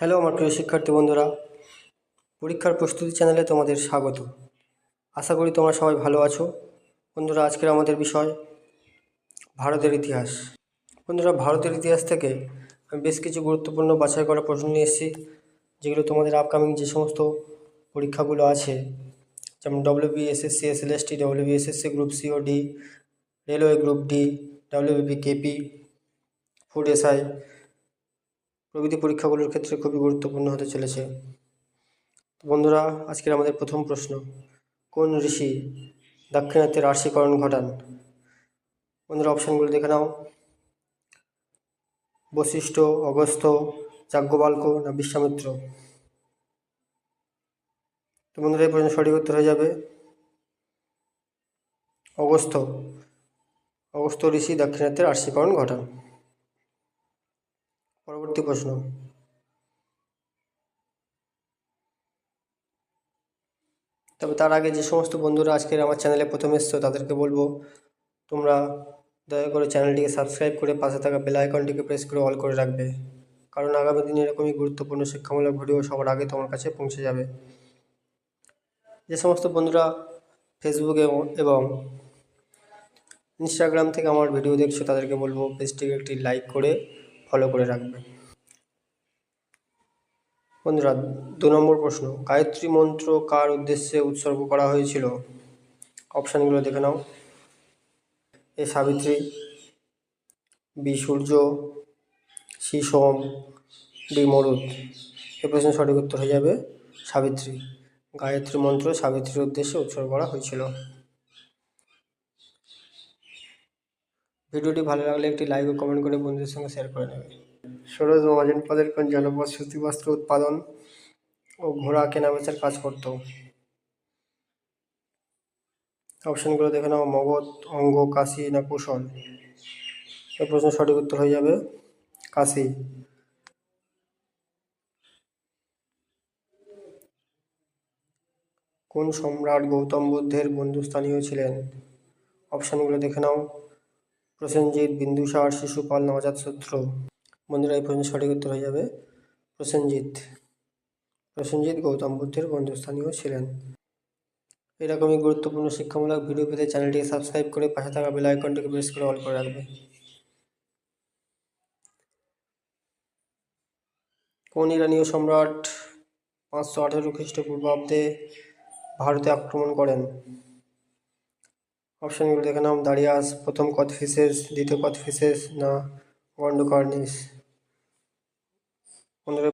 Hello আমার প্রিয় শিক্ষার্থী বন্ধুরা, পরীক্ষার প্রস্তুতি চ্যানেলে তোমাদের স্বাগত। আশা করি তোমরা সবাই ভালো আছো। বন্ধুরা, আজকের আমাদের বিষয় ভারতের ইতিহাস। বন্ধুরা, ভারতের ইতিহাস থেকে আমি বেশ কিছু গুরুত্বপূর্ণ বাছাই করা প্রশ্ন নিয়ে এসেছি, যেগুলো তোমাদের আপকামিং যে সমস্ত পরীক্ষাগুলো আছে, যেমন WB SSC SLST WB SSC group C ও D railway group D WBP KP food SI প্রভৃতি পরীক্ষাগুলোর ক্ষেত্রে খুবই গুরুত্বপূর্ণ হতে চলেছে। বন্ধুরা, আজকের আমাদের প্রথম প্রশ্ন। কোন ঋষি দাক্ষিণাত্যের আর্শীকরণ ঘটান? বন্ধুরা, অপশানগুলো দেখে নাও। বশিষ্ঠ, অগস্ত্য, যাজ্ঞবাল্ক না বিশ্বামিত্র? তো বন্ধুরা, এই প্রশ্ন সঠিক উত্তর হয়ে যাবে অগস্ত্য। অগস্ত্য ঋষি দাক্ষিণাত্যের আর্শীকরণ ঘটান। পরবর্তী প্রশ্ন। তবে তার আগে যে সমস্ত বন্ধুরা আজকের আমার চ্যানেলে প্রথম এসছো, তাদেরকে বলব, তোমরা দয়া করে চ্যানেলটিকে সাবস্ক্রাইব করে পাশে থাকা বেল আইকনটিকে প্রেস করে অল করে রাখবে। কারণ আগামী দিনে এরকমই গুরুত্বপূর্ণ শিক্ষামূলক ভিডিও সবার আগে তোমার কাছে পৌঁছে যাবে। যে সমস্ত বন্ধুরা ফেসবুকে এবং ইনস্টাগ্রাম থেকে আমার ভিডিও দেখছ, তাদেরকে বলব, পেজটিকে একটি লাইক করে ফলো করে রাখবে। বন্ধুরা, দু নম্বর প্রশ্ন, গায়ত্রী মন্ত্র কার উদ্দেশ্যে উৎসর্গ করা হয়েছিল? অপশানগুলো দেখে নাও। A Savitri, B Surya, C Soma, D Marut. এ প্রশ্নের সঠিক উত্তর হয়ে যাবে সাবিত্রী। গায়ত্রী মন্ত্র সাবিত্রীর উদ্দেশ্যে উৎসর্গ করা হয়েছিল। ভিডিওটি ভালো লাগলে একটি লাইক ও কমেন্ট করে বন্ধুদের সঙ্গে শেয়ার করে নেবে। সরোজ মহাজন কোন জনপদ সুতি বস্ত্র উৎপাদন ও ঘোড়া কেনাবেচার কাজ করত। অপশনগুলো দেখে নাও, মগধ, অঙ্গ, কাশি না কুশল? এই প্রশ্ন সঠিক উত্তর হয়ে যাবে, কাশি। কোন সম্রাট গৌতম বুদ্ধের বন্ধুস্থানীয় ছিলেন? অপশানগুলো দেখে নাও, প্রসেনজিৎ, বিন্দুসার, শিশুপাল না অজাতশত্রু বন্ধুরা এই প্রশ্নের সঠিক উত্তর হয়ে যাবে। প্রসেনজিৎ। প্রসেনজিৎ গৌতম বুদ্ধের বন্ধুস্থানীয় ছিলেন। এরকমই গুরুত্বপূর্ণ শিক্ষামূলক ভিডিও পেতে চ্যানেলটিকে সাবস্ক্রাইব করে পাশে থাকা বেল আইকনটিকে প্রেস করে অল করে রাখবে। কোন ইরানীয় সম্রাট পাঁচশো আঠেরো খ্রিস্টপূর্বাব্দে ভারতে আক্রমণ করেন? অপশানগুলো দেখে নাও। দারিয়াস প্রথম কথফিসেস, দ্বিতীয় কথফিসেস, না, গন্ডকার্নিস। বন্ধুরা